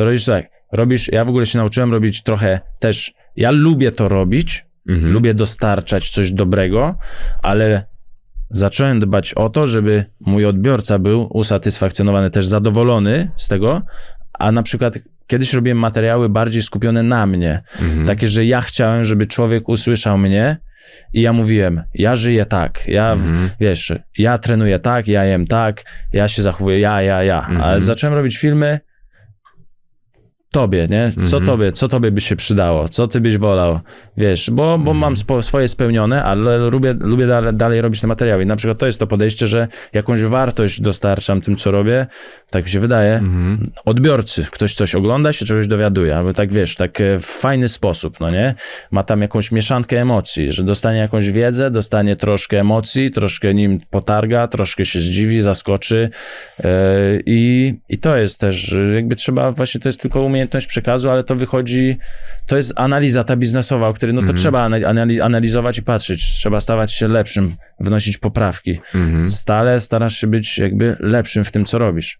to robisz tak, robisz, ja w ogóle się nauczyłem robić trochę też, ja lubię to robić, Mhm. lubię dostarczać coś dobrego, ale zacząłem dbać o to, żeby mój odbiorca był usatysfakcjonowany, też zadowolony z tego, a na przykład kiedyś robiłem materiały bardziej skupione na mnie, Mhm. takie, że ja chciałem, żeby człowiek usłyszał mnie i ja mówiłem, ja żyję tak, ja, Mhm. wiesz, ja trenuję tak, ja jem tak, ja się zachowuję, ja, ja, ja, ale Mhm. zacząłem robić filmy tobie, nie? Co Mhm. tobie, co tobie by się przydało, co ty byś wolał, wiesz, bo, bo Mhm. mam spo, swoje spełnione, ale lubię, lubię dalej, dalej robić te materiały i na przykład to jest to podejście, że jakąś wartość dostarczam tym, co robię, tak mi się wydaje, Mhm. odbiorcy, ktoś coś ogląda, się czegoś dowiaduje, albo tak wiesz, tak e, w fajny sposób, no nie? Ma tam jakąś mieszankę emocji, że dostanie jakąś wiedzę, dostanie troszkę emocji, troszkę nim potarga, troszkę się zdziwi, zaskoczy e, i, i to jest też, jakby trzeba, właśnie to jest tylko umiejętność przekazu, ale to wychodzi, to jest analiza ta biznesowa, o której no to Mhm. trzeba anali- analizować i patrzeć, trzeba stawać się lepszym, wnosić poprawki. Mhm. Stale starasz się być jakby lepszym w tym, co robisz.